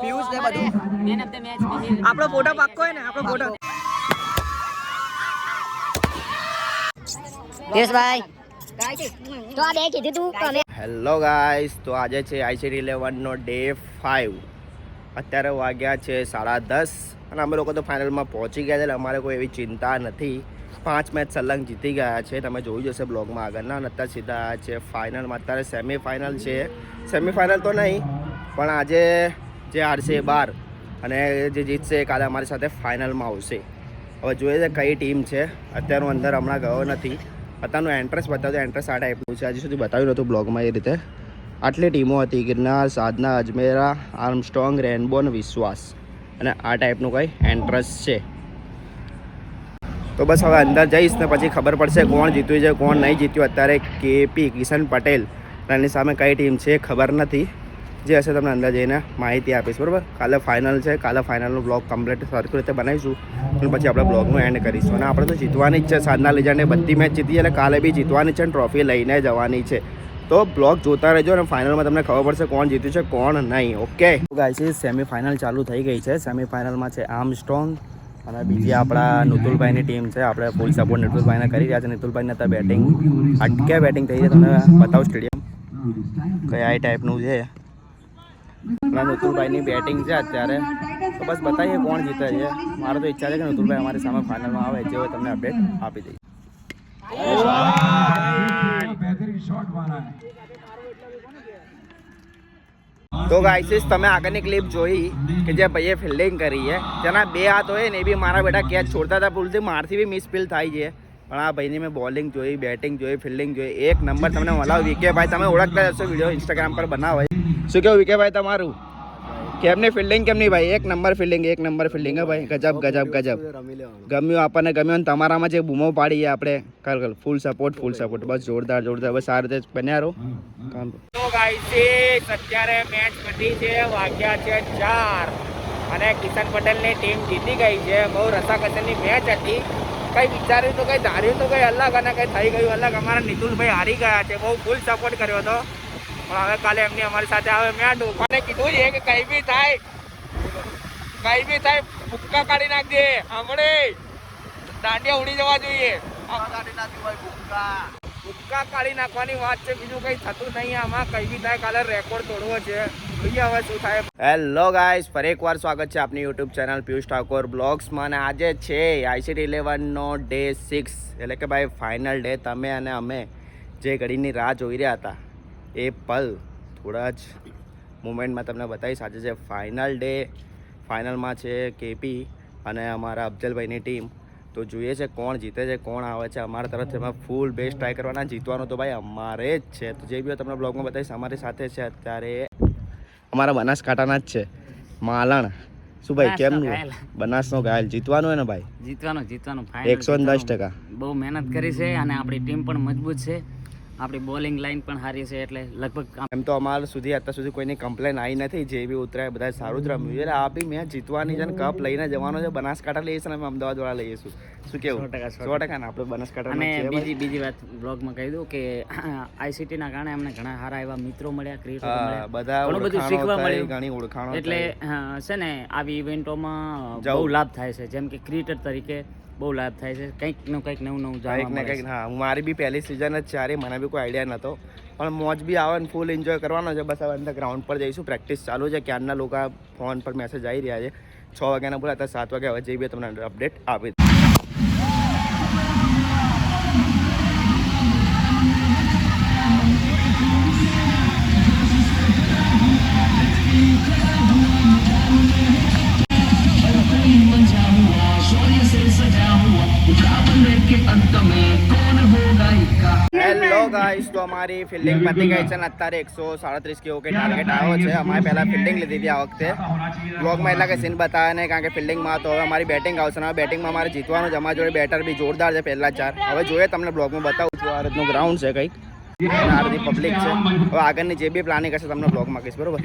પિયુષ ને બધું. Man of the match આપણો ફોટો પાક્કો હોય ને આપણો ફોટો પિયુષભાઈ તો આ બે કીધું તું તો હેલો ગાઈસ તો આજે છે આઈસીટી ઇલેવનનો ડે ફાઇવ અત્યારે વાગ્યા છે સાડા દસ અને અમે લોકો તો ફાઇનલમાં પહોંચી ગયા છે એટલે અમારે કોઈ એવી ચિંતા નથી. પાંચ મેચ સલંગ જીતી ગયા છે. તમે જોયું જશે બ્લોગમાં આગળના. અને અત્યારે સીધા છે ફાઇનલમાં અત્યારે સેમિફાઇનલ છે. સેમિફાઇનલ તો નહીં પણ આજે જે હારશે એ બાર અને જે જીતશે એ કાલે અમારી સાથે ફાઇનલમાં આવશે. હવે જોઈએ છે કઈ ટીમ છે. અત્યારે હું અંદર હમણાં ગયો નથી. અત્યારનું એન્ટ્રન્સ બતાવ્યું એન્ટ્રન્સ આ ટાઈપનું છે. હજી સુધી બતાવ્યું નહોતું બ્લોગમાં એ રીતે. આટલી ટીમો હતી. ગિરનાર, સાધના, અજમેરા આર્મસ્ટ્રોંગ રેનબો અને વિશ્વાસ. અને આ ટાઈપનું કંઈ એન્ટ્રન્સ છે. તો બસ હવે અંદર જઈશ ને પછી ખબર પડશે કોણ જીત્યું છે, કોણ નહીં જીત્યું. અત્યારે કેપી કિશન પટેલ એની સામે કઈ ટીમ છે ખબર નથી. જે હશે તમને અંદર જઈને માહિતી આપીશ, બરાબર? કાલે ફાઇનલ છે, કાલે ફાઇનલનું બ્લોગ કમ્પ્લીટ સરખી રીતે બનાવીશું. પછી આપણે બ્લોગનું એન્ડ કરીશું. અને આપણે તો જીતવાની જ છે, સાંજના લીજાને બધી મેચ જીતી એટલે કાલે બી જીતવાની છે અને ટ્રોફી લઈને જવાની છે. તો બ્લોગ જોતા રહેજો અને ફાઇનલમાં તમને ખબર પડશે કોણ જીત્યું છે, કોણ નહીં, ઓકે? ગાય સેમીફાઇનલ ચાલુ થઈ ગઈ છે. સેમીફાઇનલમાં છે આર્મ સ્ટ્રોંગ અને બીજી આપણા નુતુલભાઈની ટીમ છે. આપણે ફૂલ સપોર્ટ નિતુલભાઈને કરી રહ્યા છે. નિતુલભાઈને અત્યારે બેટિંગ અટકે બેટિંગ થઈ છે. તમને બતાવું સ્ટેડિયમ કયા ટાઈપનું છે. આપણા નુતુલભાઈની બેટિંગ છે અત્યારે. તો બસ બતાવીએ કોણ જીતે છે. મારે તો ઈચ્છા છે કે નુતુલભાઈ અમારી સામે ફાઇનલમાં આવે જે હોય તમને અપડેટ આપી દઈએ તો ગાઈસીસ તમે આગળની ક્લિપ જોઈ કે જે ભાઈએ ફિલ્ડિંગ કરી છે. જેના બે હાથ હોય ને એ બી મારા બેટા કેચ છોડતા હતા. ભૂલથી મારથી બી મિસ ફીલ થાય છે. પણ આ ભાઈની મેં બોલિંગ જોઈ બેટિંગ જોઈ ફિલ્ડિંગ જોઈ. એક નંબર તમને મળાવ, વિકેભાઈ, તમે ઓળખતા હશો, વીડિયો ઇન્સ્ટાગ્રામ પર બનાવો શું કેવું વિકેભાઈ તમારું? કેમની ફિલ્ડિંગ કેમની ભાઈ? એક નંબર ફિલ્ડિંગ એક નંબર ફિલ્ડિંગ હે ભાઈ. ગજબ ગજબ ગજબ. ગમ્યું આપણને, ગમ્યું અને તમારામાં જે બૂમો પાડીએ આપણે. કર ફૂલ સપોર્ટ ફૂલ સપોર્ટ બસ જોરદાર જોરદાર. બસ આ રીતે બન્યા રહો. કામ તો અત્યારે મેચ પતી છે, વાગ્યા છે ચાર. અને કિશન પટેલની ટીમ જીતી ગઈ છે. બહુ રસાકસનની મેચ હતી. કઈ વિચાર્યું તો, કઈ ધાર્યું તો, કઈ અલગ અને કઈ થઈ ગયું અલગ. અમારા નિતુલભાઈ હારી ગયા છે, બહુ ફૂલ સપોર્ટ કર્યો હતો. પણ હવે કાલે એમની અમારી સાથે આવે, મેં ડોફાને કીધું છે કે કઈ બી થાય, કઈ બી થાય, ભૂક્કા કાઢી નાખજે હમણે. દાંડિયા ઉડી જવા જોઈએ. કાઢી નાખવાની વાત છે. બીજું કઈ થતું નહીં. આમાં કઈ બી થાય, કાલે રેકોર્ડ તોડવો છે. જોઈએ હવે શું થાય. હેલો ગાઈસ ફરી એકવાર સ્વાગત છે આપની યુટ્યુબ ચેનલ પિયુષ ઠાકોર બ્લોગ્સમાં. અને આજે છે આઈસીટી ઇલેવનનો ડે સિક્સ એટલે કે ભાઈ ફાઇનલ ડે તમે અને અમે જે ઘડીની રાહ જોઈ રહ્યા હતા, એ પલ થોડા જ મુમેન્ટમાં તમને બતાવીશ. આજે છે ફાઇનલ ડે ફાઇનલમાં છે કેપી અને અમારા અફજલભાઈની ટીમ તો જોઈએ છે કોણ જીતે છે કોણ આવે છે. અમારા તરફથી અમે ફૂલ બેસ્ટ ટ્રાય કરવાના. જીતવાનું તો ભાઈ અમારે જ છે. તો જે બી તમને બ્લોગમાં બતાવીશ અમારી સાથે છે અત્યારે અમારા બનાસકાંઠાના જ છે. માલણ. શું ભાઈ કેમ બનાસનો ઘાયલ. ઘાયલ. જીતવાનું હોય ને ભાઈ? જીતવાનું જીતવાનું એકસો દસ ટકા. બહુ મહેનત કરી છે અને આપણી ટીમ પણ મજબૂત છે. આપણી બોલિંગ લાઇન પણ સારી છે એટલે લગભગ એમ તો અમારા સુધી અત્યાર સુધી કોઈની કમ્પ્લેન આવી નથી જે બી ઉતરાય બધા સારું જ રમ્યું એટલે આ બી મેચ જીતવાની છે કપ લઈને જવાનો છે બનાસકાંઠા લઈએ છીએ અમે અમદાવાદ વાળા લઈએ છું શું કેવું? સો ટકા, ને આપણે બનાસકાંઠા અને બીજી બીજી વાત બ્લોગમાં કહી દઉં કે આઈસીટીના કારણે અમને ઘણા સારા એવા મિત્રો મળ્યા ક્રિએટર બધા બધું શીખવા મળ્યું. ઘણી ઓળખાણો એટલે છે ને આવી ઇવેન્ટોમાં જવું. બહુ લાભ થાય છે. જેમ કે ક્રિએટર તરીકે બહુ લાભ થાય છે. કંઈકનું કંઈક નવું નવું કંઈક ને કંઈક હા. મારી બી પહેલી સિઝન જ ચારે મને બી કોઈ આઈડિયા નહોતો. પણ મોજ બી આવે ને ફૂલ એન્જોય કરવાનો છે. બસ હવે અંદર ગ્રાઉન્ડ પર જઈશું. પ્રેક્ટિસ ચાલુ છે. ક્યારના લોકો ફોન પર મેસેજ આવી રહ્યા છે. છ વાગ્યાના બોલા અત્યારે સાત વાગ્યા. હવે જે બી તમને અપડેટ આપી હેલો ગાઈસ તો અમારી ફિલ્ડિંગ પતી ગઈ છે અને અત્યારે એકસો સાડત્રીસ કે ઓકે ટાર્ગેટ આવ્યો છે અમારે પહેલાં ફિલ્ડિંગ લીધી હતી આ વખતે બ્લોગમાં એટલા કે સીન બતાવે નહીં કારણ કે ફિલ્ડિંગમાં તો હવે અમારી બેટિંગ આવશે હવે બેટિંગમાં અમારે જીતવાનું છે અમારી જોડે બેટર બી જોરદાર છે પહેલા ચાર હવે જોઈએ તમને બ્લોગમાં બતાવું છું આ રીતનું ગ્રાઉન્ડ છે કંઈક આ રીતની પબ્લિક છે હવે આગળની જે બી પ્લાનિંગ હશે તમને બ્લોગમાં કહીશ બરોબર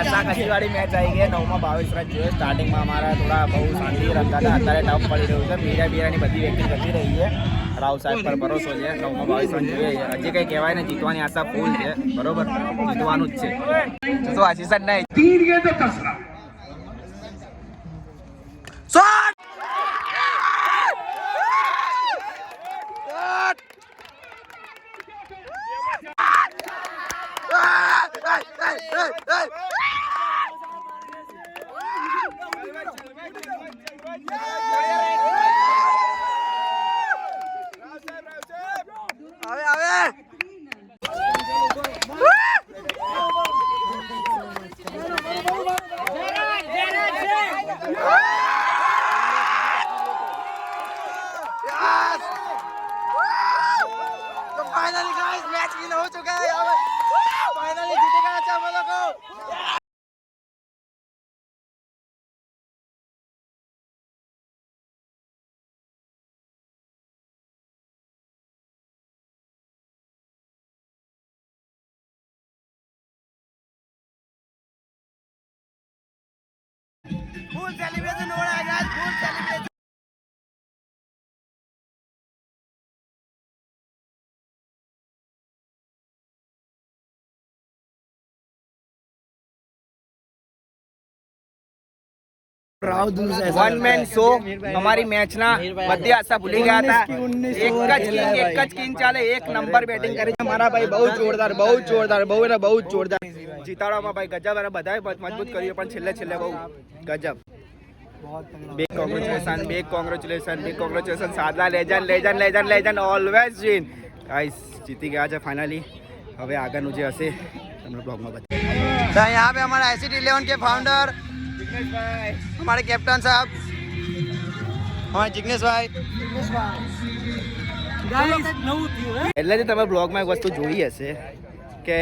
કસા મેચ આવી ગઈ. નવમાં બાવીસ રન જોયો સ્ટાર્ટિંગમાં અમારા થોડા બહુ શાંતિ રમતા હતા. અત્યારે ટફ પડી રહ્યું છે. મીરા બીરાની બધી વ્યક્તિ જતી રહી છે. રાવ સાહેબ પર ભરોસો છે. નવમાં બાવીસ રન જોઈએ. છે હજી કંઈ કહેવાય ને જીતવાની આશા ફૂલ છે. બરોબર? જીતવાનું જ છે. તો આશીષ નહીં? તીર હવે ફૂલ સેલિબ્રેશન ઓળા આજ full celebration one man show અમારી મેચના બધી આશા ભૂલી ગયા હતા એક જ કિંગ એક જ કિંગ ચાલે એક નંબર બેટિંગ કરી છે મારા ભાઈ બહુ જોરદાર બહુ જોરદાર બહુ બહુ જોરદાર જીતાડવામાં ભાઈ ગજબ અને બધાએ મજબૂત કર્યું પણ છેલ્લે છેલ્લે બહુ ગજબ big congratulation big congratulation big congratulation સાદલા legend legend legend legend always win guys જીતી ગયા છે ફાઇનલી હવે આગળનું જે હશે તમને બ્લોગમાં બતાવીશ तो यहाँ पे हमारा एसिड इलेवन के फाउंडर हमारे कैप्टन साहब हमारे जिग्नेश भाई એટલે જ તમે બ્લોગમાં એક વસ્તુ જોઈ હશે કે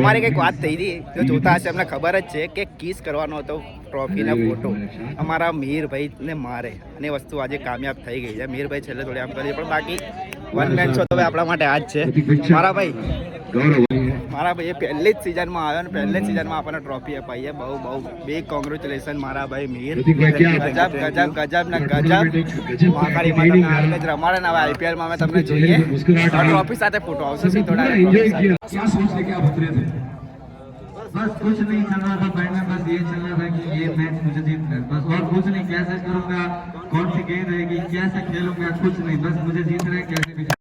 અમારે કંઈક વાત થઈ હતી જો જોતા હશે. અમને ખબર જ છે કે કિસ કરવાનો હતો ટ્રોફીના ફોટો. અમારા મીરભાઈ ને મારે અને વસ્તુ આજે કામયાબ થઈ ગઈ છે. મીરભાઈ છેલ્લે થોડી આમ કરી પણ બાકી વન મેન છો તો હવે આપણા માટે આ જ છે. મારા ભાઈ મારા ભાઈ એ પહેલી જ સિઝનમાં આવ્યો ને પહેલી જ સિઝનમાં આપણને ટ્રોફી અપાઈ છે બહુ બહુ બિગ કોંગ્રેચ્યુલેશન મારા ભાઈ મીર ગજબ ગજબ ગજબ ને ગજબ મહાકાળીમાં તમને આ રીતે જ રમાડે ને હવે આઈપીએલમાં અમે તમને જોઈએ ટ્રોફી સાથે ફોટો આવશે સીધો direct trophy સાથે. क्या सोच लेके आप उतरे थे बस कुछ नहीं चल रहा था बैठ में बस ये चल रहा था कि ये मैच मुझे जीतना है बस और कुछ नहीं कैसे करूंगा कौन सी गेंद रहेगी कैसे खेलूंगा कुछ नहीं बस मुझे जीतना है कैसे भी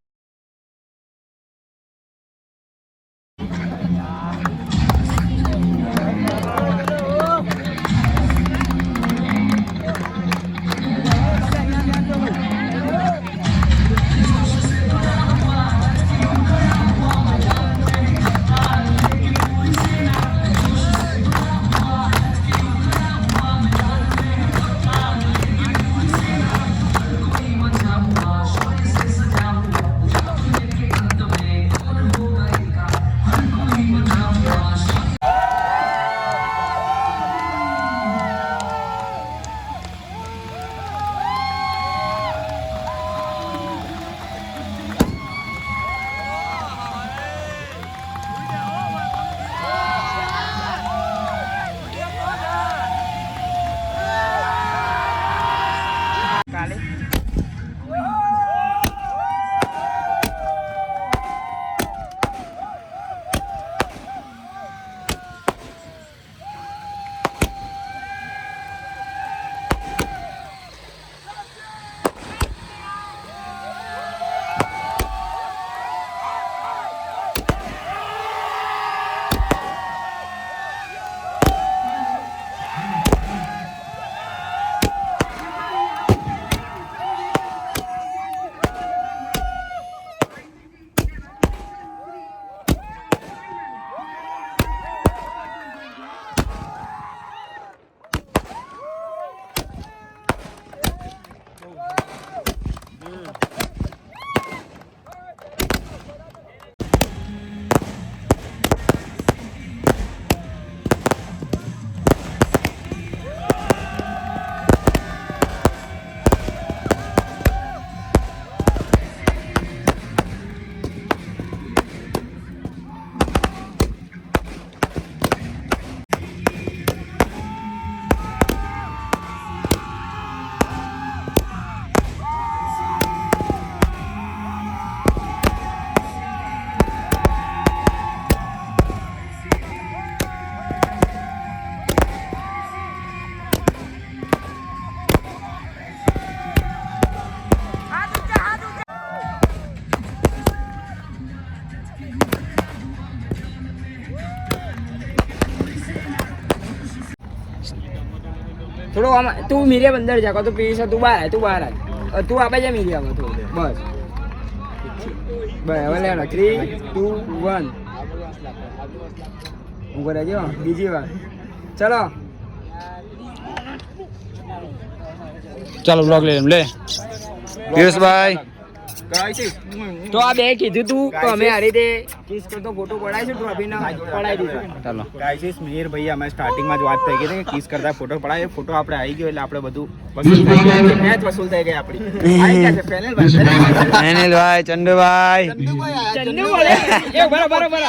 Mm. થોડો આમાં, તું મીરિયા અંદર જા તો પીસ તું બહાર તું બહાર તું આપે છે મીરિયામાં તું. બસ. બસ, હવે લેવાનો. થ્રી ટુ વન ઉપર રહેજો બીજી વાર. ચલો. ચાલો બ્લોગ લઈ લે. પિયુષભાઈ. તો આ બે કીધું તું તો અમે આ રીતે કિસ કરતો ફોટો પડાવીશું ટ્રોફી ના પડાવી દીધો ચાલો. ગાઈસીસ મિહિર ભાઈ અમે સ્ટાર્ટિંગમાં જ વાત થઈ ગઈ હતી કે કિસ કરતા ફોટો પડાવીએ ફોટો આપણે આવી ગયો એટલે આપણે બધું વસૂલ થઈ ગયા. છે મેચ વસૂલ થઈ ગઈ આપણી. આવી ગયા છે ફેનલ ભાઈ. અનિલભાઈ ચંદુભાઈ. ચંદુ બોલે. એ બરાબર બરાબર.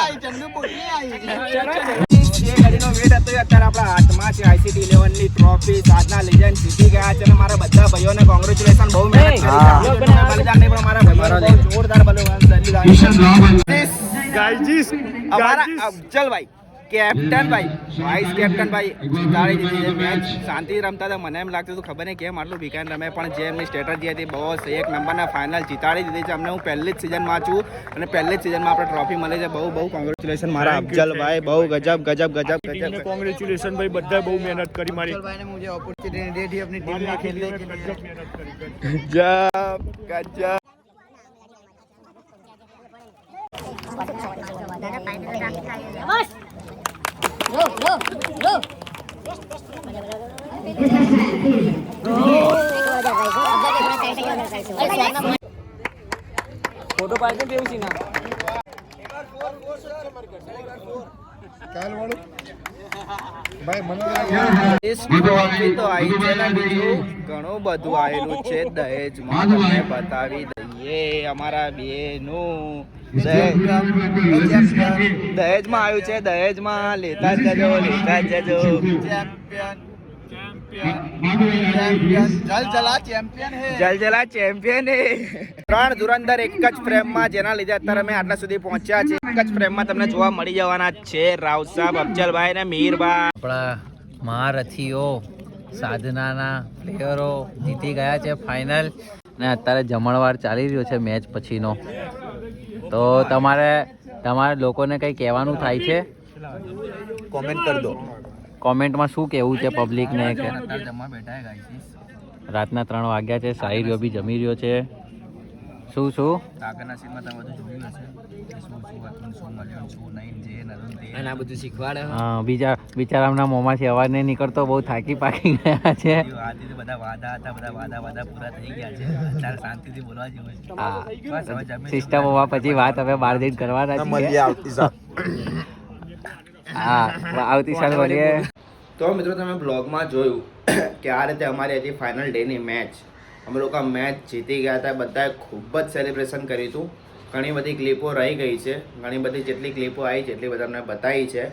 જે ઘડીનો વેટ હતો અત્યારે આપણા હાથમાં છે આઈસીટી ઇલેવનની ટ્રોફી સાતના લીજન જીતી ગયા છે અને મારા બધા ભાઈઓને કોંગ્રેચ્યુલેશન બહુ મહેનત જોરદાર બલિદાન ગાયજીસ અમારા અફજલભાઈ. કેપ્ટન ભાઈ વાઇસ કેપ્ટન ભાઈ જીતાડી દીધી છે મેચ. શાંતિ રમતા હતા. મને એમ લાગતું હતું ખબર નહીં કેમ આટલું વિકેન રમે પણ જે એમની સ્ટ્રેટર્જી હતી બસ એક નંબરના ફાઇનલ જીતાડી દીધી છે. અમને હું પહેલી જ સિઝનમાં છું અને પહેલી જ સિઝનમાં આપણે ટ્રોફી મળી છે. બહુ બહુ કોંગ્રેચ્યુલેશન મારા અફજલભાઈ બહુ ગજબ ગજબ ગજબ ગજબ. કોંગ્રેચ્યુલેશન ભાઈ બધા બહુ મહેનત કરી મારી. ગજબ ગજબ. Vamos! ફોટો પાડજો ના બીજું ઘણું બધું આવેલું છે દહેજમાં તમને બતાવી દઈએ અમારા બેનું. દહેજમાં આવ્યું છે દહેજમાં લેતા જ જજો લેતા જજો જલજલા ત્રણ ધુરંધર એક જ ફ્રેમમાં જેના લીધે અત્યારે અમે આટલા સુધી પહોંચ્યા છે એક જ ફ્રેમમાં તમને જોવા મળી જવાના છે રાવ સાહેબ ને મીરભાઈ આપણા મહારથીઓ, સાધનાના પ્લેયરો જીતી ગયા છે ફાઇનલ ને અત્યારે જમણવાર ચાલી રહ્યો છે મેચ પછીનો. તો તમારે તમારે લોકોને કંઈ કહેવાનું થાય છે? કોમેન્ટ કરી દો. કોમેન્ટમાં શું કહેવું છે પબ્લિકને કે? રાતના ત્રણ વાગ્યા છે સાહિર્યો બી જમી રહ્યો છે. શું શું? કાકાના સીનમાં તમે બધું જોયું હશે. શું શું હતું શું મળ્યું શું નહીં જે નતું તે અને આ બધું શીખવાડે હા, બીજા બિચારાના મોંમાંથી અવાજ નહીં નીકળતો બહુ થાકી પાકી ગયા છે. તો બધા વાદા હતા બધા વાદા વાદા પૂરા થઈ ગયા છે. અત્યારે શાંતિથી બોલવા જેવું હા. બસ સિસ્ટમ હોવા પછી વાત હવે બાર જઈને કરવાના છીએ. હા આવતી સાલ મળીએ તો મિત્રો તમે બ્લોગમાં જોયું કે આ રીતે અમારી હતી ફાઇનલ ડેની મેચ અમે લોકો મેચ જીતી ગયા હતા, બધાએ ખૂબ જ સેલિબ્રેશન કર્યું હતું. ઘણી બધી ક્લિપો રહી ગઈ છે, ઘણી બધી જેટલી ક્લિપો આવી છે એટલી બધા અમને બતાવી છે.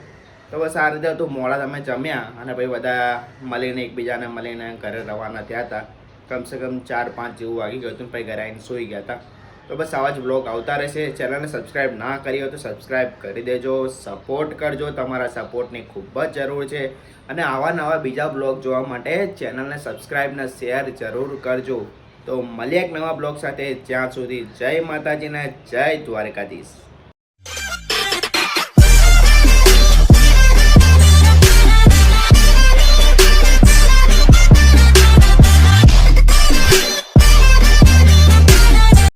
તો બસ આ રીતે હતું, મોડા તમે જમ્યા અને પછી બધા મળીને એકબીજાને મળીને ઘરે રવાના થયા હતા. કમસે કમ ચાર પાંચ જેવું વાગી ગયું હતું પછી ઘરે આવીને સૂઈ ગયા હતા. તો બસ આવા જ બ્લોગ આવતા રહેશે. ચેનલને સબસ્ક્રાઈબ ના કરી હોય તો સબસ્ક્રાઈબ કરી દેજો. સપોર્ટ કરજો. તમારા સપોર્ટની ખૂબ જ જરૂર છે. અને આવા નવા બીજા બ્લોગ જોવા માટે ચેનલને સબસ્ક્રાઈબ શેર જરૂર કરજો. તો મળીએ એક નવા બ્લોગ સાથે. જ્યાં સુધી જય માતાજીને જય દ્વારકાધીશ.